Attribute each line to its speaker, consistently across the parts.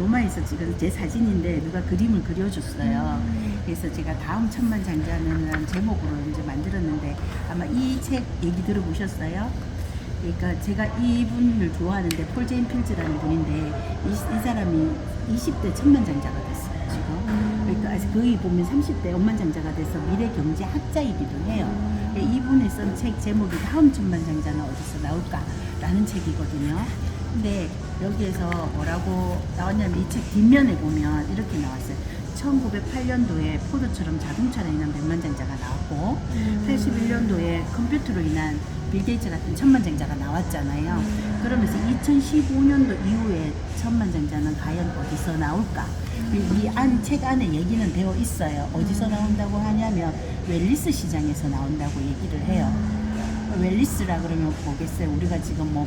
Speaker 1: 로마에서 찍은 제 사진인데 누가 그림을 그려줬어요. 그래서 제가 다음 천만 장자는 제목으로 이제 만들었는데 아마 이 책 얘기 들어보셨어요? 그러니까 제가 이분을 좋아하는데 폴 제인 필즈라는 분인데 이, 이 사람이 20대 천만 장자가 됐어요 지금. 그러니까 아직 거의 보면 30대 억만장자가 돼서 미래 경제 학자이기도 해요. 그러니까 이분이 쓴책 제목이 다음 천만 장자는 어디서 나올까라는 책이거든요. 근데 여기에서 뭐라고 나왔냐면 이 책 뒷면에 보면 이렇게 나왔어요. 1908년도에 포도처럼 자동차로 인한 백만장자가 나왔고 81년도에 컴퓨터로 인한 빌 게이츠 같은 천만장자가 나왔잖아요. 그러면서 2015년도 이후에 천만장자는 과연 어디서 나올까? 이안 책 안에 얘기는 되어 있어요. 어디서 나온다고 하냐면 웰리스 시장에서 나온다고 얘기를 해요. 웰리스라 그러면 뭐겠어요? 우리가 지금 뭐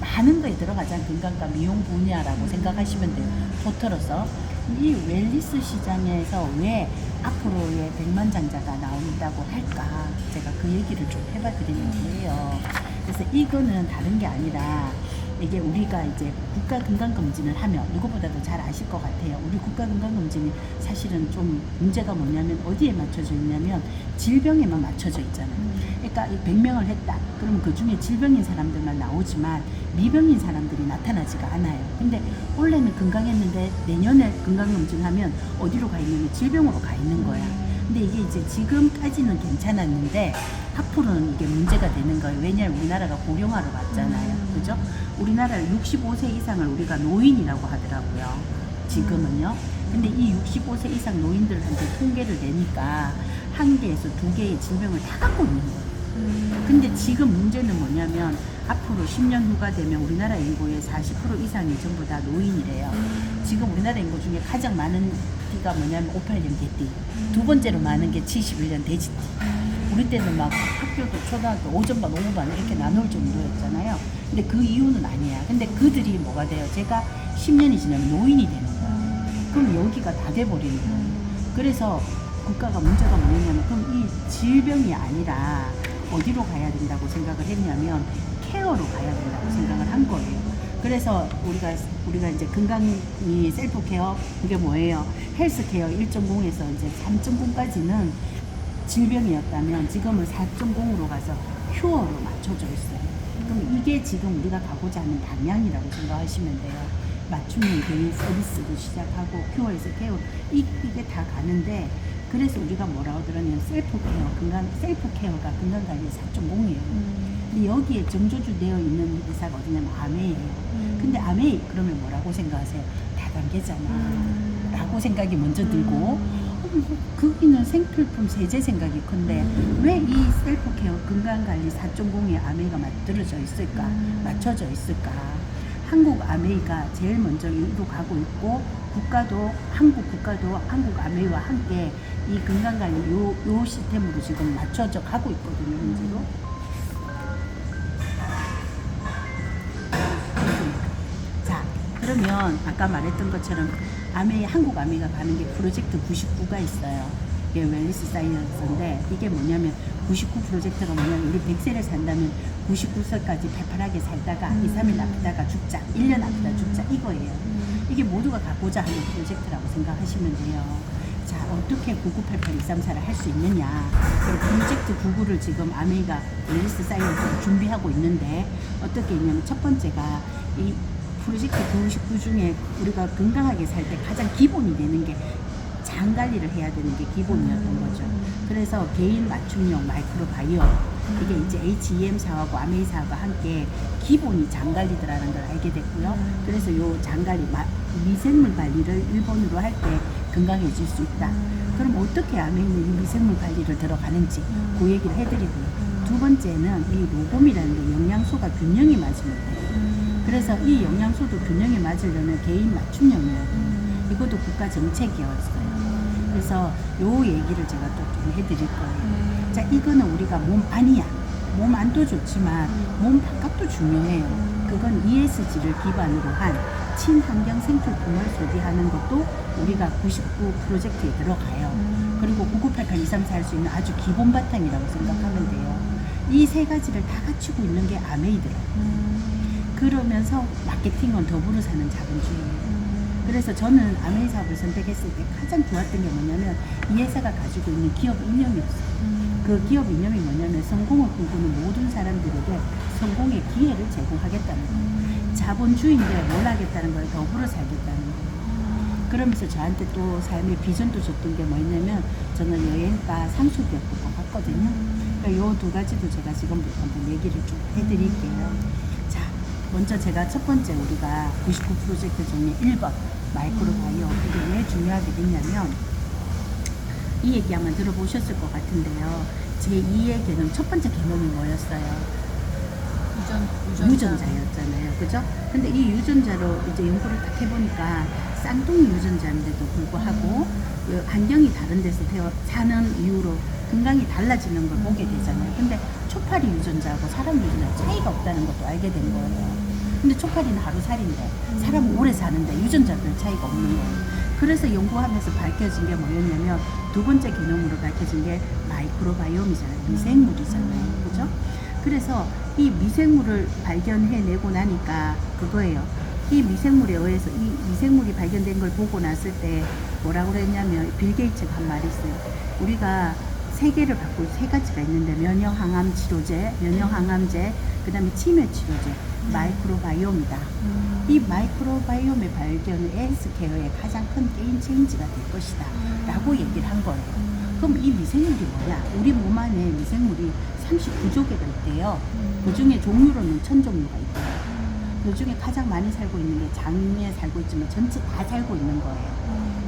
Speaker 1: 많은 거에 들어가잖아요. 건강과 미용 분야라고 생각하시면 돼요. 포털어서. 이 웰리스 시장에서 왜 앞으로의 백만장자가 나온다고 할까? 제가 그 얘기를 좀 해봐 드리는 거예요. 그래서 이거는 다른 게 아니라 이게 우리가 이제 국가 건강 검진을 하면 누구보다도 잘 아실 것 같아요. 우리 국가 건강 검진이 사실은 좀 문제가 뭐냐면 어디에 맞춰져 있냐면 질병에만 맞춰져 있잖아요. 그러니까 이 100명을 했다. 그러면 그 중에 질병인 사람들만 나오지만 미병인 사람들이 나타나지가 않아요. 근데 원래는 건강했는데 내년에 건강검진하면 어디로 가 있냐면 질병으로 가 있는 거야. 근데 이게 이제 지금까지는 괜찮았는데 앞으로는 이게 문제가 되는 거예요. 왜냐하면 우리나라가 고령화로 갔잖아요. 그죠? 우리나라를 65세 이상을 우리가 노인이라고 하더라고요. 지금은요. 근데 이 65세 이상 노인들한테 통계를 내니까 한 개에서 두 개의 질병을 다 갖고 있는 거예요. 근데 지금 문제는 뭐냐면 앞으로 10년 후가 되면 우리나라 인구의 40% 이상이 전부 다 노인이래요. 지금 우리나라 인구 중에 가장 많은 띠가 뭐냐면 58년 개띠. 두 번째로 많은 게 71년 돼지띠. 우리 때는 막 학교도 초등학교 오전반 오후반 이렇게 나눌 정도였잖아요. 근데 그 이유는 아니야. 근데 그들이 뭐가 돼요? 제가 10년이 지나면 노인이 되는 거야. 그럼 여기가 다 돼버리는 거예요. 그래서 국가가 문제가 뭐냐면 그럼 이 질병이 아니라 어디로 가야 된다고 생각을 했냐면 케어로 가야 된다고 생각을 한 거예요. 그래서 우리가 우리가 이제 건강이 셀프 케어 그게 뭐예요? 헬스 케어 1.0에서 이제 3.0까지는 질병이었다면 지금은 4.0으로 가서 휴어로 맞춰져 있어요. 그럼 이게 지금 우리가 가고자 하는 방향이라고 생각하시면 돼요. 맞춤형 개인 서비스도 시작하고 큐어에서 케어 이, 이게 다 가는데 그래서 우리가 뭐라고 들었냐면 셀프 케어 건강 셀프 케어가 건강 관리 4.0이에요. 근데 여기에 정조주 되어 있는 회사가 어디냐면 아메이에요. 근데 아메이 그러면 뭐라고 생각하세요? 다단계잖아. 라고 생각이 먼저 들고 어, 거기는 생필품 세제 생각이 큰데 왜이 셀프 케어 건강 관리 4.0에 아메이가 만들어져 있을까? 맞춰져 있을까? 한국 아메이가 제일 먼저 이로 가고 있고 국가도 한국 국가도 한국 아메이와 함께 이 건강관리 요, 요 시스템으로 지금 맞춰져 가고 있거든요 현재로. 자, 그러면 아까 말했던 것처럼 아메이 한국 아메이가 가는 게 프로젝트 99가 있어요. 이게 웰리스 사이언스인데 이게 뭐냐면 99 프로젝트가 뭐냐면 우리 100세를 산다면 99세까지 팔팔하게 살다가 2, 3일 아프다가 죽자, 1년 아프다 죽자 이거예요. 이게 모두가 갖고자 하는 프로젝트라고 생각하시면 돼요. 자, 어떻게 9988-234를 할 수 있느냐. 그 프로젝트 99를 지금 아메이가 웰리스 사이언스가 준비하고 있는데 어떻게 있냐면 첫 번째가 이 프로젝트 99 중에 우리가 건강하게 살 때 가장 기본이 되는 게 장 관리를 해야 되는 게 기본이었던 거죠. 그래서 개인 맞춤형 마이크로바이오 이게 이제 HEM사하고 아메이사하고 함께 기본이 장 관리더라는 걸 알게 됐고요. 그래서 요 장 관리 마- 미생물 관리를 일본으로 할 때 건강해질 수 있다. 그럼 어떻게 아메이는 이 미생물 관리를 들어가는지 그 얘기를 해드리고요. 두 번째는 이 로곰이라는 게 영양소가 균형이 맞으면 돼요. 그래서 이 영양소도 균형이 맞으려면 개인 맞춤형이에요. 이것도 국가 정책이었어요. 그래서 요 얘기를 제가 또 좀 해드릴 거예요. 자, 이거는 우리가 몸 안이야. 몸 안도 좋지만 몸 바깥도 중요해요. 그건 ESG를 기반으로 한 친환경 생필품을 소비하는 것도 우리가 99 프로젝트에 들어가요. 그리고 9988-234 할 수 있는 아주 기본 바탕이라고 생각하면 돼요. 이 세 가지를 다 갖추고 있는 게 아메이드라. 그러면서 마케팅은 더불어 사는 자본주의예요. 그래서 저는 아메이 사업을 선택했을 때 가장 좋았던 게 뭐냐면 이 회사가 가지고 있는 기업 이념이었어요. 그 기업 이념이 뭐냐면 성공을 꿈꾸는 모든 사람들에게 성공의 기회를 제공하겠다는 거예요. 자본주의인데 뭘 하겠다는 거예요. 더불어 살겠다는 거예요. 그러면서 저한테 또 삶의 비전도 줬던 게 뭐였냐면 저는 여행과 상수기업도 가봤거든요. 그러니까 요두 가지도 제가 지금부터 한번 얘기를 좀 해드릴게요. 자, 먼저 제가 첫 번째 우리가 99 프로젝트 중에 1번 마이크로바이오 이게 왜 중요하게 됐냐면 이 얘기 한번 들어보셨을 것 같은데요. 제 2의 개념 첫 번째 개념이 뭐였어요?
Speaker 2: 유전, 유전자.
Speaker 1: 유전자 였잖아요. 그죠? 근데 이 유전자로 이제 연구를 딱 해보니까 쌍둥이 유전자인데도 불구하고 그 환경이 다른 데서 태어 사는 이유로 건강이 달라지는 걸 보게 되잖아요. 근데 초파리 유전자하고 사람 유전자 차이가 없다는 것도 알게 된 거예요. 근데 초파리는 하루살인데 사람은 오래 사는데 유전자 별 차이가 없는 거예요. 그래서 연구하면서 밝혀진 게 뭐였냐면 두 번째 개념으로 밝혀진 게 마이크로바이옴이잖아요. 미생물이잖아요. 그죠? 그래서 이 미생물을 발견해내고 나니까 그거예요. 이 미생물에 의해서 이 미생물이 발견된 걸 보고 났을 때 뭐라고 그랬냐면 빌 게이츠가 한 말이 있어요. 우리가 세 개를 갖고 세 가지가 있는데 면역 항암 치료제, 면역 항암제, 그 다음에 치매 치료제, 마이크로바이옴이다.
Speaker 2: 음.
Speaker 1: 이 마이크로바이옴의 발견은 헬스케어의 가장 큰 게임 체인지가 될 것이다. 라고 얘기를 한 거예요. 그럼 이 미생물이 뭐냐? 우리 몸 안에 미생물이 39조 개가 있대요. 그 중에 종류로는 천 종류가 있대요. 그 중에 가장 많이 살고 있는 게 장에 살고 있지만 전체 다 살고 있는 거예요.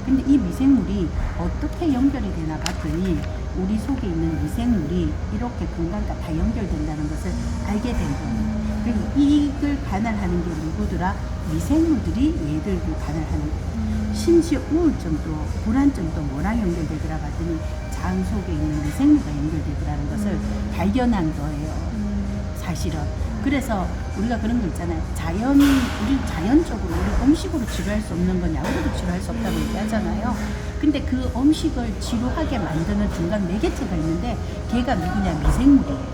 Speaker 1: 근데 이 미생물이 어떻게 연결이 되나 봤더니 우리 속에 있는 미생물이 이렇게 건강과 다 연결된다는 것을 알게 된 거예요. 그리고 이걸 관할하는 게 누구더라? 미생물들이 얘들을 관할하는 거예요. 심지어 우울증도 불안증도 뭐랑 연결되더라 봤더니 장 속에 있는 미생물과 연결되더라는 것을 발견한 거예요. 사실은. 그래서 우리가 그런 거 있잖아요. 자연, 우리 자연적으로 우리 음식으로 치료할 수 없는 건 약으로도 치료할 수 없다고 얘기하잖아요. 근데 그 음식을 치료하게 만드는 중간 매개체가 있는데 걔가 누구냐? 미생물이에요.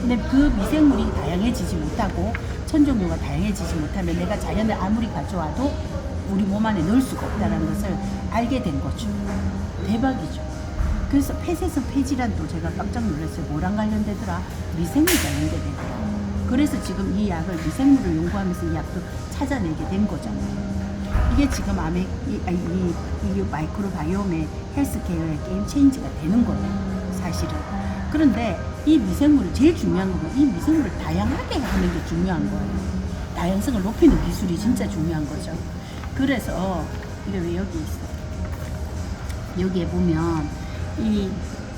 Speaker 1: 근데 그 미생물이 다양해지지 못하고 천종류가 다양해지지 못하면 내가 자연을 아무리 가져와도 우리 몸 안에 넣을 수가 없다는 것을 알게 된 거죠. 대박이죠. 그래서 폐쇄성 폐질환도 제가 깜짝 놀랐어요. 뭐랑 관련되더라? 미생물과 연계되더라. 그래서 지금 이 약을 미생물을 연구하면서 이 약도 찾아내게 된 거잖아요. 이게 지금 암의 이, 아니, 이, 이 마이크로바이옴의 헬스케어의 게임 체인지가 되는 거예요. 사실은. 그런데 이 미생물을 제일 중요한 건이 미생물을 다양하게 하는 게 중요한 거예요. 다양성을 높이는 기술이 진짜 중요한 거죠. 그래서 이게 왜 여기 있어? 여기에 보면 이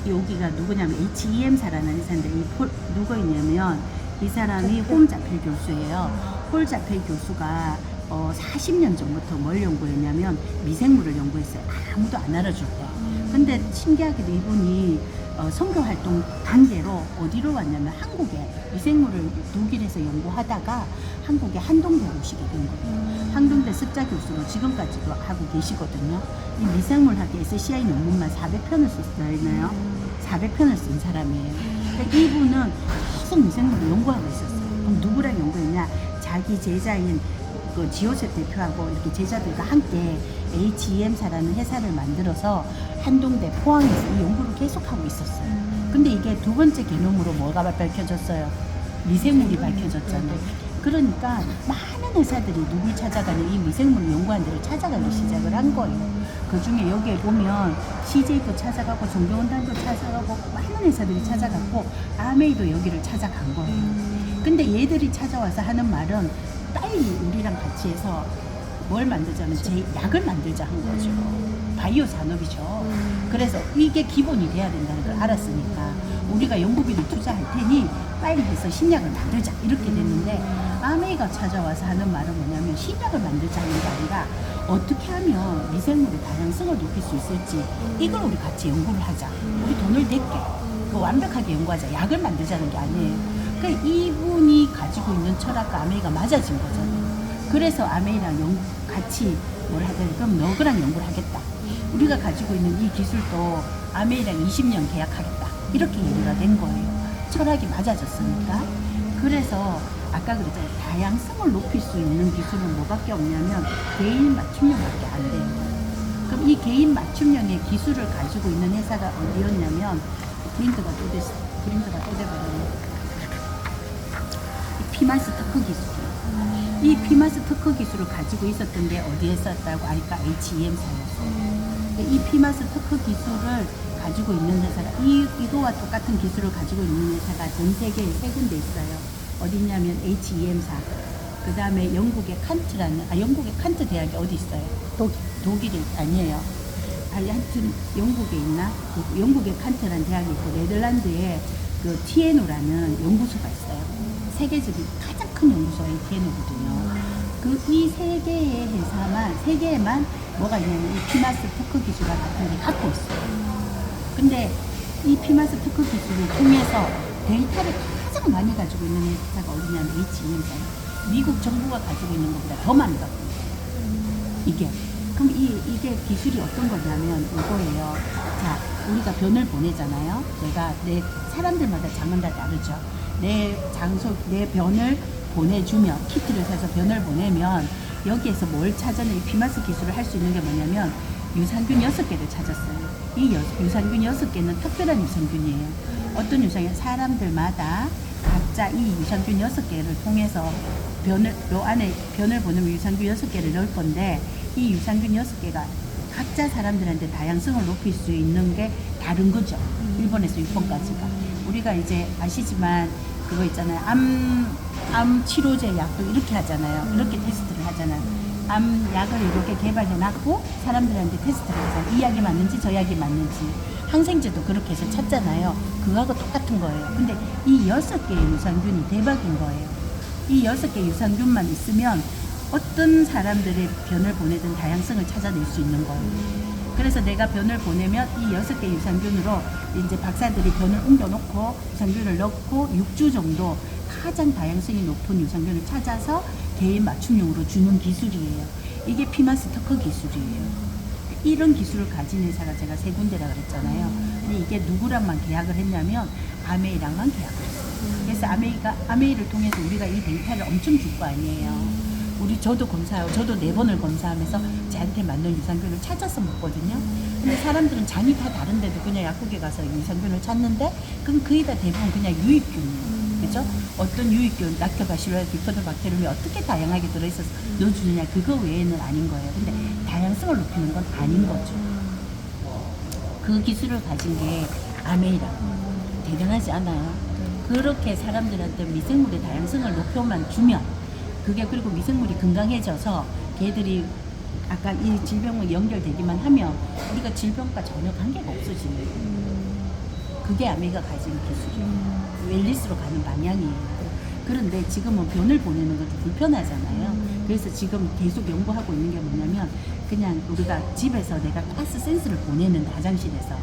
Speaker 1: 여기가 누구냐면 HEM사라는 회사인데 이 폴, 누구있냐면 이 사람이 홈자필 교수예요. 홀자필 교수가 어, 40년 전부터 뭘 연구했냐면 미생물을 연구했어요. 아무도 안 알아줄 때. 근데 신기하게도 이분이 어, 선교 활동 단계로 어디로 왔냐면 한국에 미생물을 독일에서 연구하다가 한국에 한동대 오시게 된 거예요. 한동대 습자 교수로 지금까지도 하고 계시거든요. 이 미생물 학계 SCI 논문만 400편을 썼잖아요. 400편을 쓴 사람이에요. 근데 이분은 계속 미생물을 연구하고 있었어요. 그럼 누구랑 연구했냐? 자기 제자인 그 지오셉 대표하고 이렇게 제자들과 함께 HEM사라는 회사를 만들어서 한동대 포항에서 이 연구를 계속하고 있었어요. 근데 이게 두 번째 개념으로 뭐가 밝혀졌어요? 미생물이 밝혀졌잖아요. 그러니까 많은 회사들이 누굴 찾아가냐 이 미생물 연구한 데를 찾아가기 시작을 한 거예요. 그 중에 여기에 보면 CJ도 찾아가고 정경원단도 찾아가고 많은 회사들이 찾아갔고 아메이도 여기를 찾아간 거예요. 근데 얘들이 찾아와서 하는 말은 빨리 우리랑 같이 해서 뭘 만들자면 제 약을 만들자 한 거죠. 바이오 산업이죠. 그래서 이게 기본이 돼야 된다는 걸 알았으니까 우리가 연구비를 투자할 테니 빨리 해서 신약을 만들자 이렇게 됐는데 아메이가 찾아와서 하는 말은 뭐냐면 신약을 만들자는 게 아니라 어떻게 하면 미생물의 다양성을 높일 수 있을지 이걸 우리 같이 연구를 하자. 우리 돈을 낼게. 그 완벽하게 연구하자. 약을 만들자는 게 아니에요. 그러니까 이분이 가지고 있는 철학과 아메이가 맞아진 거잖아요. 그래서 아메이랑 연, 같이 뭘 하더니 그럼 너그랑 연구를 하겠다. 우리가 가지고 있는 이 기술도 아메이랑 20년 계약하겠다. 이렇게 얘기가 된 거예요. 철학이 맞아졌으니까. 그래서 아까 그랬잖아요. 다양성을 높일 수 있는 기술은 뭐밖에 없냐면 개인 맞춤형밖에 안 돼요. 그럼 이 개인 맞춤형의 기술을 가지고 있는 회사가 어디였냐면 프린트가 또 됐어. 프린트가 또 돼버렸네. 이 피마스 특허 기술. 이 피마스 특허 기술을 가지고 있었던 게 어디에 썼다고 아니까 H.E.M사였어요. 이 피마스 특허 기술을 가지고 있는 회사가 이, 이거와 똑같은 기술을 가지고 있는 회사가 전 세계에 세 군데 있어요. 어디냐면 H.E.M사. 그 다음에 영국의 칸트라는, 아, 영국의 칸트 대학이 어디 있어요? 독, 독일이 아니에요. 아니, 하여튼 영국에 있나? 그 영국의 칸트라는 대학이 있고, 네덜란드에 그 TNO라는 연구소가 있어요. 세계적인 가장 큰 연구소가 이 TNO거든요. 그이 세 개의 회사만, 세 개만 뭐가 있냐면 이 피마스 특허 기술 같은 게 갖고 있어요. 근데 이 피마스 특허 기술을 통해서 데이터를 가장 많이 가지고 있는 회사가 어디냐면 H.E.M사예요. 미국 정부가 가지고 있는 것보다 더 많이 갖고 있어요. 이게. 그럼 이, 이게 기술이 어떤 거냐면 이거예요. 자, 우리가 변을 보내잖아요. 내가 내 사람들마다 장은 다 다르죠. 내 장소, 내 변을 보내주면, 키트를 사서 변을 보내면 여기에서 뭘 찾아내, 이 피마스 기술을 할 수 있는 게 뭐냐면 유산균 6개를 찾았어요. 이 여- 유산균 6개는 특별한 유산균이에요. 어떤 유산균? 사람들마다 각자 이 유산균 6개를 통해서 변을, 요 안에 변을 보내면 유산균 6개를 넣을 건데 이 유산균 6개가 각자 사람들한테 다양성을 높일 수 있는 게 다른 거죠. 1번에서 6번까지가. 우리가 이제 아시지만 그거 있잖아요. 암, 암 치료제 약도 이렇게 하잖아요. 이렇게 테스트를 하잖아요. 암 약을 이렇게 개발해 놨고 사람들한테 테스트를 하잖아요. 이 약이 맞는지 저 약이 맞는지. 항생제도 그렇게 해서 찾잖아요. 그거하고 똑같은 거예요. 근데 이 여섯 개의 유산균이 대박인 거예요. 이 여섯 개 유산균만 있으면 어떤 사람들의 변을 보내든 다양성을 찾아낼 수 있는 거예요. 그래서 내가 변을 보내면 이 여섯 개 유산균으로 이제 박사들이 변을 옮겨놓고 유산균을 넣고 6주 정도 가장 다양성이 높은 유산균을 찾아서 개인 맞춤용으로 주는 기술이에요. 이게 피마스 특허 기술이에요. 이런 기술을 가진 회사가 제가 세 군데라 그랬잖아요. 근데 이게 누구랑만 계약을 했냐면 아메이랑만 계약을 했어요. 그래서 아메이가 아메이를 통해서 우리가 이 데이터를 엄청 줄 거 아니에요. 우리 저도 검사하고 저도 네 번을 검사하면서 저한테 맞는 유산균을 찾아서 먹거든요. 근데 사람들은 장이 다 다른데도 그냥 약국에 가서 유산균을 찾는데 그럼 거의 다 대부분 그냥 유익균이에요. 그죠? 어떤 유익균, 락토바시로라 비포도박테리움이 어떻게 다양하게 들어있어서 넣어주느냐 그거 외에는 아닌 거예요. 근데 다양성을 높이는 건 아닌 거죠. 그 기술을 가진 게 아메이라고 대단하지 않아요? 그렇게 사람들한테 미생물의 다양성을 높여만 주면 그게 그리고 미생물이 건강해져서 걔들이 아까 이 질병과 연결되기만 하면 우리가 질병과 전혀 관계가 없어지는 거예요. 그게 아메이가 가진 기술이에요. 웰리스로 가는 방향이에요. 그런데 지금은 변을 보내는 건좀 불편하잖아요. 그래서 지금 계속 연구하고 있는 게 뭐냐면 그냥 우리가 집에서 내가 가스 센스를 보내는 화장실에서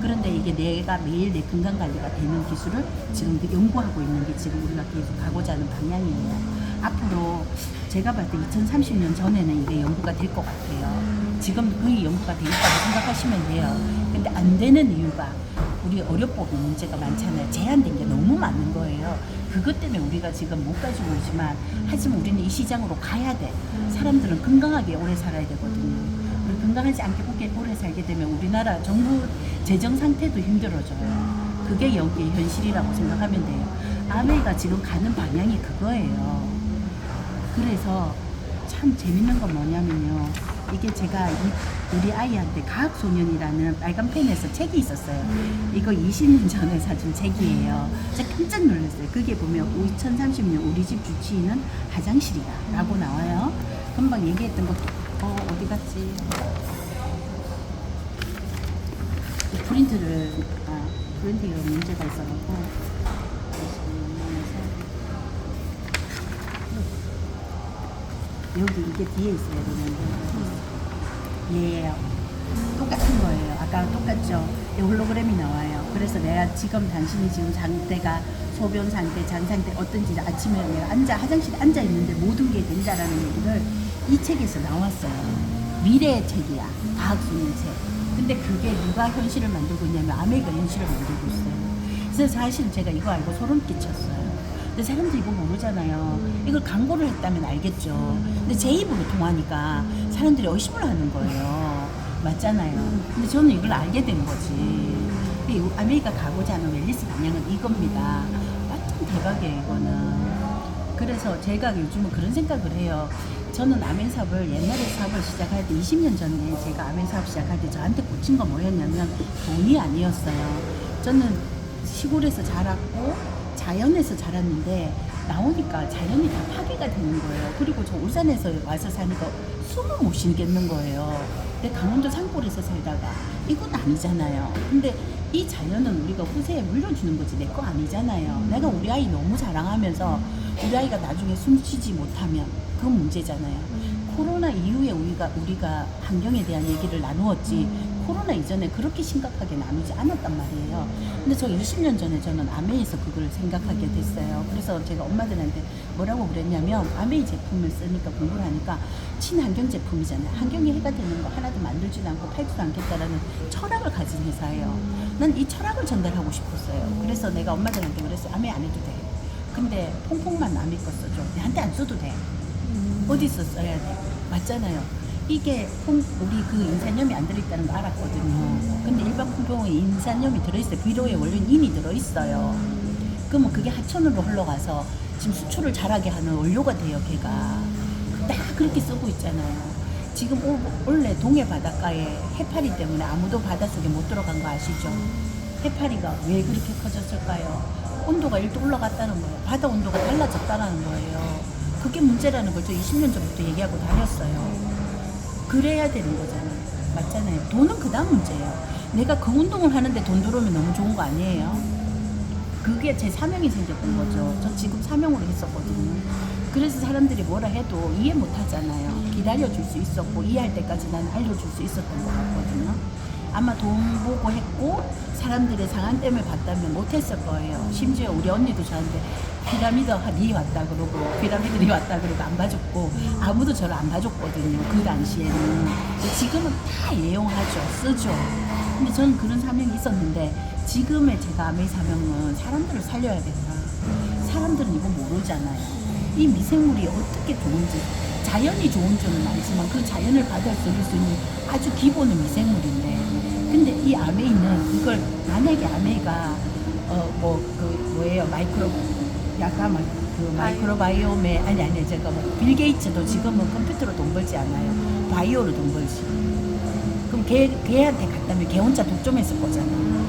Speaker 1: 그런데 이게 내가 매일 내 건강 관리가 되는 기술을 지금 연구하고 있는 게 지금 우리가 계속 가고자 하는 방향이에요. 앞으로 제가 봤을 때 2030년 전에는 이게 연구가 될 것 같아요. 지금 거의 연구가 돼 있다고 생각하시면 돼요. 근데 안 되는 이유가 우리 의료법 문제가 많잖아요. 제한된 게 너무 많은 거예요. 그것 때문에 우리가 지금 못 가지고 오지만 하지만 우리는 이 시장으로 가야 돼. 사람들은 건강하게 오래 살아야 되거든요. 우리 건강하지 않게 오래, 살게 되면 우리나라 정부 재정 상태도 힘들어져요. 그게 여기의 현실이라고 생각하면 돼요. 아메이가 지금 가는 방향이 그거예요. 그래서 참 재밌는 건 뭐냐면요. 이게 제가 이- 우리 아이한테 과학소년이라는 빨간 펜에서 책이 있었어요. 이거 20년 전에 사준 책이에요. 제가 깜짝 놀랐어요. 그게 보면 2030년 우리 집 주치의는 화장실이다 라고 나와요. 금방 얘기했던 것도 어, 어디 갔지? 이 프린트를 아, 프린트가 문제가 있어갖고 여기 이게 뒤에 있어야 되는데 예 똑같은 거예요. 아까 똑같죠? 이 홀로그램이 나와요. 그래서 내가 지금 당신이 지금 상태가 소변 상태 장 상태 어떤지 아침에 내가 앉아 화장실에 앉아 있는데 모든 게 된다라는 얘기를 이 책에서 나왔어요. 미래의 책이야. 과학소년 책. 근데 그게 누가 현실을 만들고 있냐면 아메리카 현실을 만들고 있어요. 그래서 사실 제가 이거 알고 소름 끼쳤어요 근데 사람들이 이거 모르잖아요. 이걸 광고를 했다면 알겠죠. 근데 제 입으로 통하니까 사람들이 의심을 하는 거예요. 맞잖아요. 근데 저는 이걸 알게 된 거지. 이 아메리카 가고자 하는 웰리스 방향은 이겁니다. 완전 대박이에요, 이거는. 그래서 제가 요즘은 그런 생각을 해요. 저는 아멘 사업을 옛날에 사업을 시작할 때 20년 전에 제가 아멘 사업 시작할 때 저한테 꽂힌 건 뭐였냐면 돈이 아니었어요. 저는 시골에서 자랐고 자연에서 자랐는데 나오니까 자연이 다 파괴가 되는 거예요. 그리고 저 울산에서 와서 사니까 숨을 못 쉬겠는 거예요. 근데 강원도 산골에서 살다가 이건 아니잖아요. 근데 이 자연은 우리가 후세에 물려주는 거지 내 거 아니잖아요. 내가 우리 아이 너무 자랑하면서 우리 아이가 나중에 숨 쉬지 못하면 그건 문제잖아요. 코로나 이후에 우리가 우리가 환경에 대한 얘기를 나누었지 코로나 이전에 그렇게 심각하게 나누지 않았단 말이에요. 근데 저 20년 전에 저는 아메이에서 그걸 생각하게 됐어요. 그래서 제가 엄마들한테 뭐라고 그랬냐면 아메이 제품을 쓰니까 공부를 하니까 친환경 제품이잖아요. 환경에 해가 되는 거 하나도 만들지도 않고 팔지도 않겠다라는 철학을 가진 회사예요. 난 이 철학을 전달하고 싶었어요. 그래서 내가 엄마들한테 그랬어요. 아메 안 해도 돼. 근데 퐁퐁만 남의 거 써줘. 내한테 안 써도 돼. 어디서 써야 돼? 맞잖아요. 이게 콩, 우리 그 인산염이 안 들어있다는 거 알았거든요. 근데 일반 콩콩에 인산염이 들어있어요. 비료에 원래는 인이 들어있어요. 그러면 그게 하천으로 흘러가서 지금 수출을 잘하게 하는 원료가 돼요, 걔가. 딱 그렇게 쓰고 있잖아요. 지금 올- 원래 동해 바닷가에 해파리 때문에 아무도 바닷속에 못 들어간 거 아시죠? 해파리가 왜 그렇게 커졌을까요? 온도가 1도 올라갔다는 거예요. 바다 온도가 달라졌다는 거예요. 그게 문제라는 걸 저 20년 전부터 얘기하고 다녔어요. 그래야 되는 거잖아요. 맞잖아요. 돈은 그 다음 문제예요. 내가 그 운동을 하는데 돈 들어오면 너무 좋은 거 아니에요? 그게 제 사명이 생겼던 거죠. 저 지금 사명으로 했었거든요. 그래서 사람들이 뭐라 해도 이해 못 하잖아요. 기다려줄 수 있었고, 이해할 때까지 난 알려줄 수 있었던 것 같거든요. 아마 돈 보고 했고, 사람들의 상한됨을 봤다면 못했을 거예요. 심지어 우리 언니도 저한테 피라미드 니 왔다 그러고, 피라미드 니 왔다 그러고 안 봐줬고, 아무도 저를 안 봐줬거든요. 그 당시에는. 지금은 다 이용하죠. 쓰죠. 근데 저는 그런 사명이 있었는데, 지금의 제가 아메이 사명은 사람들을 살려야겠다. 사람들은 이거 모르잖아요. 이 미생물이 어떻게 좋은지, 자연이 좋은 줄은 알지만 그 자연을 받아들일 수 있는 아주 기본은 미생물인데, 근데 이 아메이는 이걸 만약에 아메이가 어뭐 그 뭐예요? 마이크로 약간 막그 마이크로바이옴에 아니 아니 제가 뭐빌 게이츠도 지금은 컴퓨터로 돈 벌지 않아요. 바이오로 돈 벌지. 그럼 걔 걔한테 갔다면 걔 혼자 독점했을 거잖아요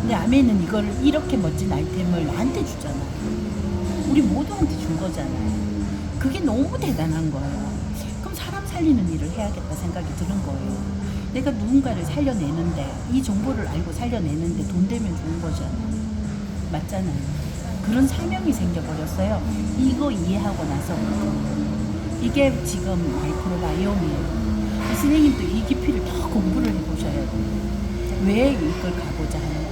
Speaker 1: 근데 아메이는 이걸 이렇게 멋진 아이템을 나한테 주잖아. 우리 모두한테 준 거잖아요. 그게 너무 대단한 거예요. 그럼 사람 살리는 일을 해야겠다 생각이 드는 거예요. 내가 누군가를 살려내는데 이 정보를 알고 살려내는데 돈 되면 좋은 거잖아요. 맞잖아요. 그런 사명이 생겨버렸어요. 이거 이해하고 나서부터 이게 지금 마이크로바이옴이에요. 선생님도 이 깊이를 더 공부를 해보셔야 돼요. 왜 이걸 가고자 하는 건지. 자,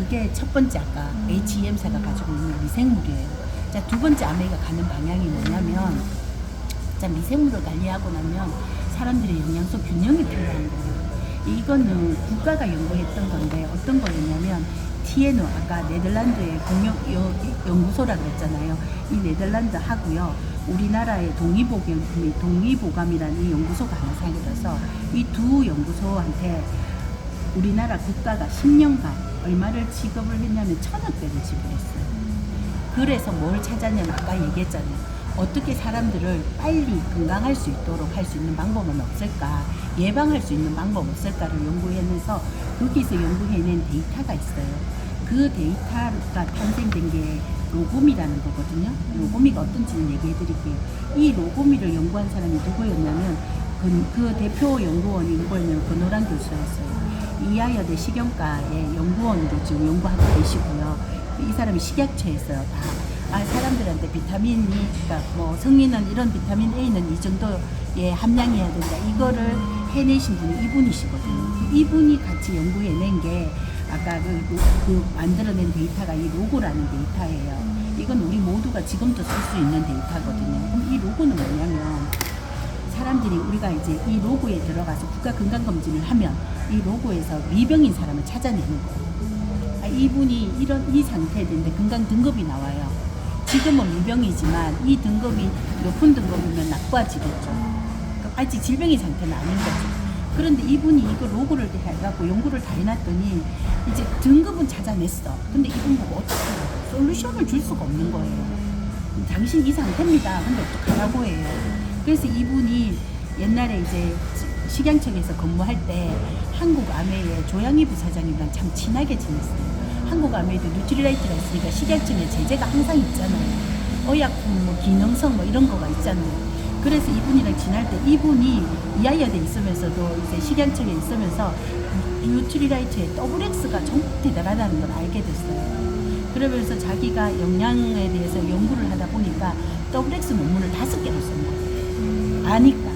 Speaker 1: 그게 첫 번째 아까 HEM사가 가지고 있는 미생물이에요. 자, 두 번째 아메이가 가는 방향이 뭐냐면, 자, 미생물을 관리하고 나면 사람들의 영양소 균형이 필요한 거예요. 이거는 국가가 연구했던 건데 어떤 거였냐면 TNO 아까 네덜란드의 공영 여- 연구소라 그랬잖아요. 이 네덜란드 하고요. 우리나라의 동의보감, 동의보감이라는 이 연구소가 하나 생겨서 이 두 연구소한테 우리나라 국가가 10년간 얼마를 지급을 했냐면 천억 배를 지불했어요. 그래서 뭘 찾았냐면 아까 얘기했잖아요. 어떻게 사람들을 빨리 건강할 수 있도록 할 수 있는 방법은 없을까? 예방할 수 있는 방법 없을까를 연구해내서 거기서 연구해낸 데이터가 있어요. 그 데이터가 탄생된 게 로고미라는 거거든요. 로고미가 어떤지는 얘기해 드릴게요. 이 로고미를 연구한 사람이 누구였냐면 그, 그 대표 연구원이 누구였냐면 교수였어요. 이하여대 식용과의 연구원으로 지금 연구하고 계시고요. 이 사람이 식약처에서요. 다 아, 사람들한테 비타민이, 그러니까 뭐 성인은 이런 비타민 A는 이 정도의 함량이어야 된다. 이거를 해내신 분이 이분이시거든요. 이분이 같이 연구해낸 게 아까 그, 그, 그 만들어낸 데이터가 이 로고라는 데이터예요. 이건 우리 모두가 지금도 쓸 수 있는 데이터거든요. 그럼 이 로고는 뭐냐면 사람들이 우리가 이제 이 로고에 들어가서 국가 건강 검진을 하면 이 로고에서 미병인 사람을 찾아내는 거예요. 아, 이분이 이런 이 상태인데 건강 등급이 나와요. 지금은 무병이지만 이 등급이 높은 등급이면 나빠지겠죠. 그러니까 아직 질병의 상태는 아닌 거죠. 그런데 이분이 이거 로고를 해갖고 연구를 다 해놨더니 이제 등급은 찾아냈어. 근데 이분 보고 어떻게 솔루션을 줄 수가 없는 거예요. 당신 이 상태입니다. 근데 어떡하라고 해요. 그래서 이분이 옛날에 이제 식양청에서 근무할 때 한국 아메의 조양희 부사장님이랑 참 친하게 지냈어요. 한국 아메에도 뉴트리라이트가 있으니까 식약청에 제재가 항상 있잖아요. 의약품, 뭐 기능성 뭐 이런 거가 있잖아요. 그래서 이분이랑 지날 때 이분이 이하이어대 있으면서도 이제 식양청에 있으면서 뉴트리라이트의 더블 X가 정말 대단하다는 걸 알게 됐어요. 그러면서 자기가 영양에 대해서 연구를 하다 보니까 더블 X 논문을 다섯 개를 쓴 거예요. 아니까.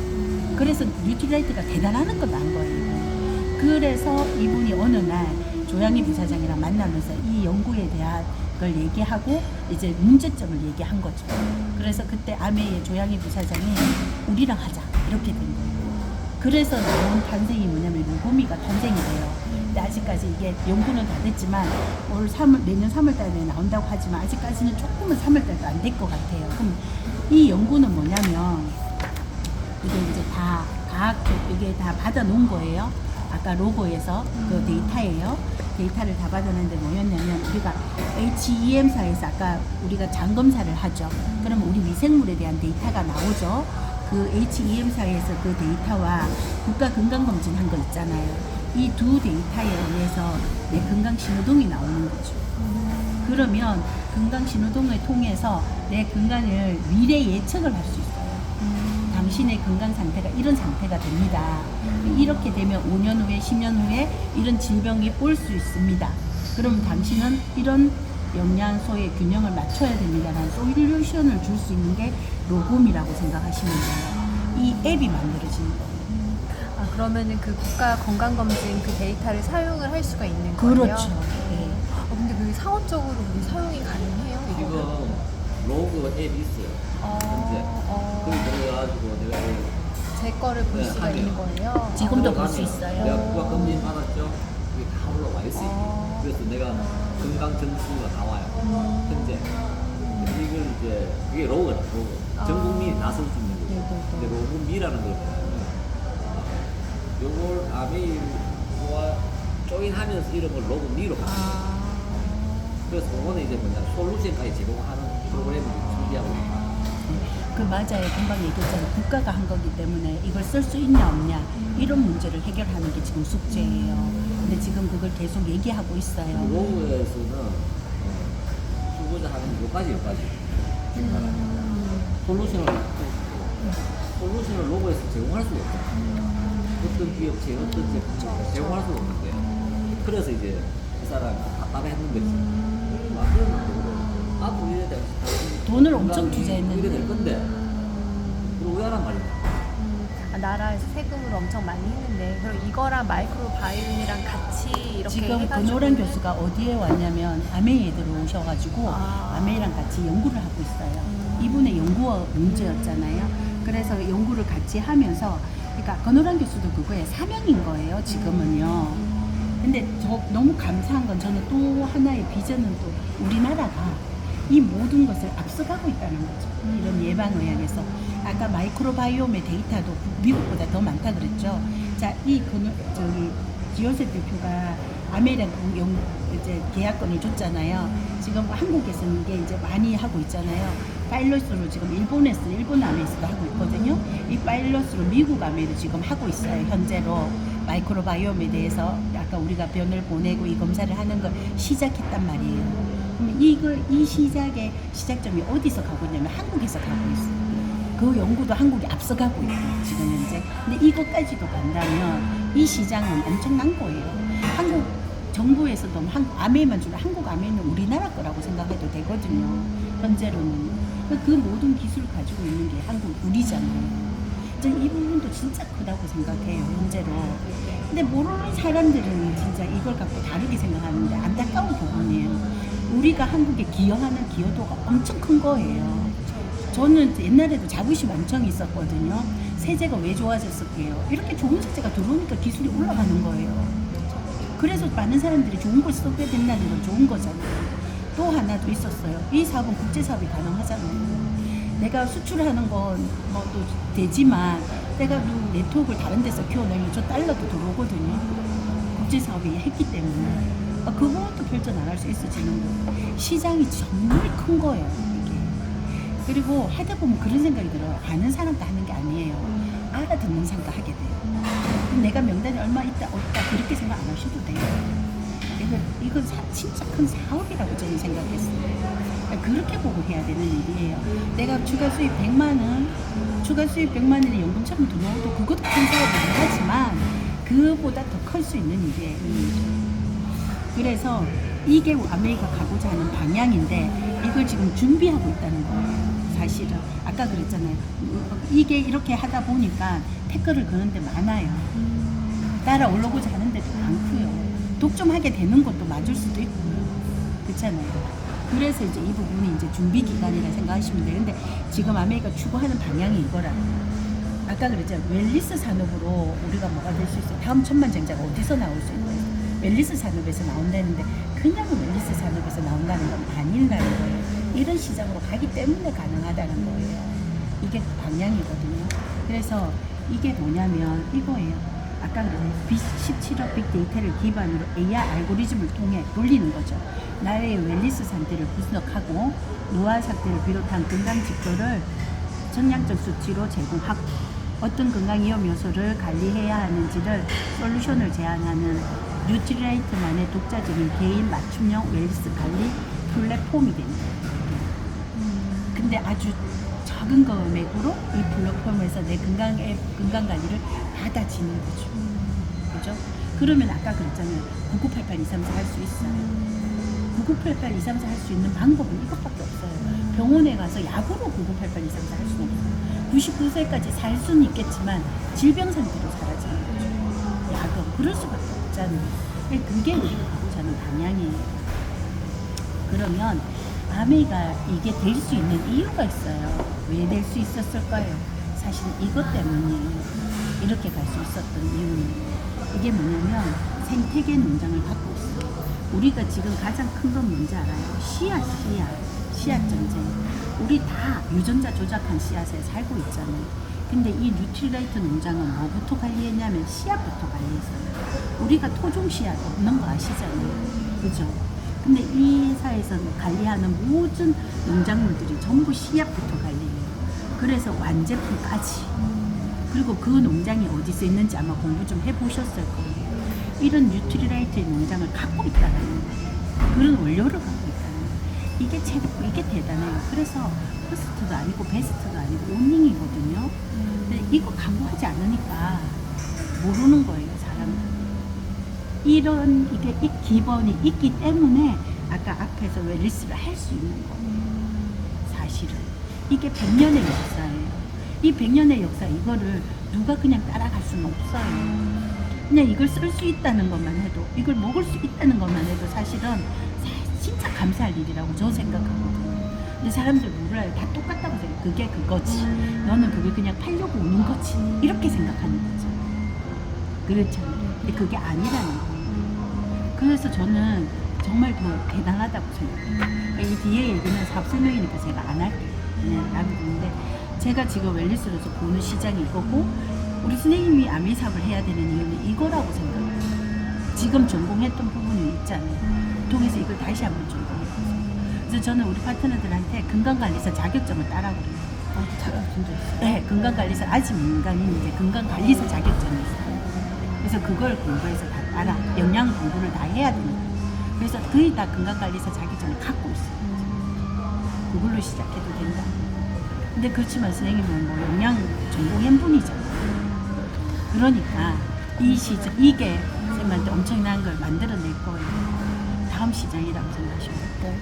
Speaker 1: 그래서 뉴트리라이트가 대단하는 걸안 거예요. 그래서 이분이 어느 날 조양희 부사장이랑 만나면서 이 연구에 대한 걸 얘기하고 이제 문제점을 얘기한 거죠. 그래서 그때 아메의 조양희 부사장이 우리랑 하자 이렇게 된 거예요. 그래서 나온 탄생이 뭐냐면 루고미가 탄생이 돼요. 근데 아직까지 이게 연구는 다 됐지만 올 3월 내년 3월 달에 나온다고 하지만 아직까지는 조금은 3월 달도 안 될 것 같아요. 그럼 이 연구는 뭐냐면 이게 이제 다 과학적 이게 다 받아 놓은 거예요. 아까 로고에서 그 데이터예요. 데이터를 다 받아냈는데 뭐였냐면 우리가 HEM사에서 아까 우리가 장 검사를 하죠. 그러면 우리 미생물에 대한 데이터가 나오죠. 그 HEM사에서 그 데이터와 국가 건강검진 한 거 있잖아요. 이 두 데이터에 의해서 내 건강 신호등이 나오는 거죠. 그러면 건강 신호등을 통해서 내 건강을 미래 예측을 할 수 있어요. 당신의 건강 상태가 이런 상태가 됩니다. 이렇게 되면 5년 후에, 10년 후에 이런 질병이 올 수 있습니다. 그럼 당신은 이런 영양소의 균형을 맞춰야 됩니다라는 솔루션을 줄 수 있는 게 로곰이라고 생각하시면 돼요. 이 앱이 만들어지는 거예요.
Speaker 2: 아 그러면은 그 국가 건강검진 그 데이터를 사용을 할 수가 있는 거예요?
Speaker 1: 그렇죠. 네.
Speaker 2: 어, 근데 그게 사업적으로 우리 사용이 가능해요?
Speaker 3: 지금
Speaker 2: 이거는?
Speaker 3: 로그 앱이 있어요.
Speaker 2: 어,
Speaker 3: 현재.
Speaker 2: 어,
Speaker 3: 그걸 들어가지고 내가
Speaker 2: 제 거를 볼
Speaker 3: 네,
Speaker 2: 수가
Speaker 3: 하면.
Speaker 2: 있는 거예요?
Speaker 1: 지금도
Speaker 3: 들어가면
Speaker 1: 볼수 있어요.
Speaker 3: 내가 국가 검진 받았죠. 이게 다 올라와 있어요.
Speaker 2: 어.
Speaker 3: 그래서 내가 건강 점수가 나와요.
Speaker 2: 음.
Speaker 3: 현재. 이걸 이제 그게 로그다 로그.
Speaker 2: 아.
Speaker 3: 전 국민이 다쓸수 있는 거죠.
Speaker 2: 네, 네, 네.
Speaker 3: 근데 로그 미라는 걸 요걸 아메이와 조인하면서 이름을 로그 미로 바꿨어요.
Speaker 2: 아,
Speaker 3: 그래서 그거는 이제 뭐냐 솔루션까지 제공하는 프로그램을 준비하고 있다.
Speaker 1: 그 맞아요. 금방 얘기했잖아요. 국가가 한 거기 때문에 이걸 쓸 수 있냐 없냐 이런 문제를 해결하는 게 지금 숙제예요. 근데 지금 그걸 계속 얘기하고 있어요.
Speaker 3: 로그에서는 어, 주고자 하는 요까지 요까지
Speaker 2: 음.
Speaker 3: 솔루션을 솔루션을 로그에서 제공할 수가 없죠. 어떤 기업체 어떤 제품 제공할 수가 없는 거예요. 그래서 이제 그 사람이 답답해하는 거지. 아 그러면 나도 이래 될
Speaker 1: 돈을 엄청 투자했는데.
Speaker 3: 이래 될 건데 그리고 왜 하란 말이야.
Speaker 2: 아, 나라에서 세금을 엄청 많이 했는데 그럼 이거랑 마이크로 바이옴이랑 같이 이렇게
Speaker 1: 지금
Speaker 2: 해가지고
Speaker 1: 권호란 교수가 어디에 왔냐면 아메이에 들어오셔가지고
Speaker 2: 아.
Speaker 1: 아메이랑 같이 연구를 하고 있어요.
Speaker 2: 음.
Speaker 1: 이분의 연구 문제였잖아요. 그래서 연구를 같이 하면서 그러니까 권호란 교수도 그거에 사명인 거예요. 지금은요. 근데 저 너무 감사한 건 저는 또 하나의 비전은 또 우리나라가 이 모든 것을 앞서가고 있다는 거죠. 이런 예방의학에서 아까 마이크로바이옴의 데이터도 미국보다 더 많다 그랬죠. 자, 이 그, 저기 지오셉 대표가 아메리카 영 이제 계약권을 줬잖아요. 지금 한국에서는 이게 이제 많이 하고 있잖아요. 파일럿으로 지금 일본에서 일본 아메에서도 하고 있거든요. 이 파일럿으로 미국 아메도 지금 하고 있어요. 현재로 마이크로바이옴에 대해서 아까 우리가 변을 보내고 이 검사를 하는 걸 시작했단 말이에요. 그럼 이걸 이 시작의 시작점이 어디서 가고 있냐면 한국에서 가고 있어요. 그 연구도 한국이 앞서가고 있고 지금 현재. 근데 이것까지도 간다면 이 시장은 엄청난 거예요. 한국 정부에서도 한국 아메만 주로 한국 아메는 우리나라 거라고 생각해도 되거든요. 현재로는 그- 그 모든 기술을 가지고 있는 게 한국 우리잖아요. 이 부분도 진짜 크다고 생각해요 현재로. 근데 모르는 사람들은 진짜 이걸 갖고 다르게 생각하는데 안타까운 부분이에요. 우리가 한국에 기여하는 기여도가 엄청 큰 거예요. 저는 옛날에도 자부심 엄청 있었거든요. 세제가 왜 좋아졌을게요? 이렇게 좋은 세제가 들어오니까 기술이 올라가는 거예요. 그래서 많은 사람들이 좋은 걸 쓰게 된다는 건 좋은 거잖아요. 또 하나 더 있었어요. 이 사업은 국제 사업이 가능하잖아요. 내가 수출하는 건뭐또 되지만 내가 그 네트워크를 다른 데서 키워내면 저 달러도 들어오거든요. 국제 사업이 했기 때문에 아, 그것도 펼쳐나갈 수 있어지는 거예요. 시장이 정말 큰 거예요. 이게. 그리고 하다 보면 그런 생각이 들어요. 아는 사람도 하는 게 아니에요. 알아듣는 생각 하게 돼요. 그럼 내가 명단에 얼마 있다 없다 그렇게 생각 안 하셔도 돼요. 이거 이건 사- 진짜 큰 사업이라고 저는 생각했어요. 그렇게 보고 해야 되는 일이에요. 내가 추가 수입 100만 원, 추가 수입 100만 원에 연금처럼 들어오도 그것도 큰 사업이긴 하지만 그보다 더 클 수 있는 일이에요. 그래서 이게 아메리카 가고자 하는 방향인데 이걸 지금 준비하고 있다는 거예요. 사실은 아까 그랬잖아요. 이게 이렇게 하다 보니까 태클을 거는데 많아요. 따라 올라오고자 하는 데도 많고요. 독점하게 되는 것도 맞을 수도 있고요. 그렇잖아요. 그래서 이제 이 부분이 이제 준비 기간이라 생각하시면. 근데 지금 아메리카 추구하는 방향이 이거라. 아까 그랬잖아요. 웰리스 산업으로 우리가 뭐가 될 수 있어요. 다음 천만장자가 어디서 나올 수 있어요? 웰리스 산업에서 나온다는데 그냥 웰리스 산업에서 나온다는 건 아니라는 거예요. 이런 시장으로 가기 때문에 가능하다는 거예요. 이게 방향이거든요. 그래서 이게 뭐냐면 이거예요. 아까 그랬잖아요. 17억 빅데이터를 기반으로 AI 알고리즘을 통해 돌리는 거죠. 나의 웰리스 상태를 분석하고 노화 상태를 비롯한 건강 지표를 전량적 수치로 제공하고 어떤 건강 위험 요소를 관리해야 하는지를 솔루션을 제안하는 뉴트리라이트만의 독자적인 개인 맞춤형 웰리스 관리 플랫폼이 됩니다. 근데 아주 적은 금액으로 이 플랫폼에서 내 건강 앱, 건강 관리를 받아지는 거죠. 그죠? 그러면 아까 그랬잖아요. 9988 234 할 수 있어요. 9988 234 할 수 있는 방법은 이것밖에 없어요. 병원에 가서 약으로 9988 234 할 수는 없어요. 99세까지 살 수는 있겠지만 질병 상태로 살아지는 거죠. 약은 그럴 수밖에 없 잖아요. 근데 그게 우리가 하는 방향이에요. 그러면 아메가 이게 될 수 있는 이유가 있어요. 왜 될 수 있었을까요? 사실 이것 때문이에요. 이렇게 갈 수 있었던 이유는 이게 뭐냐면 생태계 농장을 갖고 있어요. 우리가 지금 가장 큰 건 뭔지 알아요? 씨앗, 씨앗, 씨앗 전쟁. 우리 다 유전자 조작한 씨앗에 살고 있잖아요. 근데 이 뉴트리라이트 농장은 뭐부터 관리했냐면 씨앗부터 관리했어요. 우리가 토종 씨앗 없는 거 아시잖아요. 그죠? 근데 이 회사에서 관리하는 모든 농작물들이 전부 씨앗부터 관리해요. 그래서 완제품까지. 그리고 그 농장이 어디서 있는지 아마 공부 좀 해보셨을 거예요. 이런 뉴트리라이트의 농장을 갖고 있다는 거예요. 그런 원료를 갖고 있다는 거예요. 이게 최고, 이게 대단해요. 그래서 퍼스트도 아니고 베스트도 아니고 온닝이거든요. 이거 광고하지 않으니까 모르는 거예요, 사람들. 이런 이게 이 기본이 있기 때문에 아까 앞에서 웰리스를 할 수 있는 거예요. 사실은 이게 100년의 역사예요. 이 100년의 역사 이거를 누가 그냥 따라갈 수는 없어요. 그냥 이걸 쓸 수 있다는 것만 해도 이걸 먹을 수 있다는 것만 해도 사실은 사- 진짜 감사할 일이라고 저 생각하거든요. 근데 사람들 몰라요. 다 똑같다고 생각. 그게 그거지. 너는 그게 그냥 팔려고 오는 거지. 이렇게 생각하는 거죠. 그렇잖아요. 근데 그게 아니라는 거예요. 그래서 저는 정말 더 대단하다고 생각해요. 이 뒤에 얘기는 사업 설명이니까 제가 안 할게요. 그냥 놔두는데 제가 지금 웰리스로서 보는 시장이 이거고 우리 선생님이 아미 사업을 해야 되는 이유는 이거라고 생각해요. 지금 전공했던 부분이 있잖아요. 통해서 이걸 다시 한번 전공해보세요. 그래서 저는 우리 파트너들한테 건강관리사 자격증을 따라 그래요.
Speaker 2: 아, 자격증도 있어요.
Speaker 1: 네, 건강관리사 아직 민간인 이제 건강관리사 자격증이 있어요. 그래서 그걸 공부해서 다 따라 영양 공부를 다 해야 되는 거예요. 그래서 거의 다 건강관리사 자격증을 갖고 있어요. 그걸로 시작해도 된다. 근데 그렇지만 선생님은 뭐 영양 전공한 분이잖아요. 그러니까 이 시장 이게 선생님한테 엄청난 걸 만들어낼 거예요. 다음 시장이라고 생각하시면.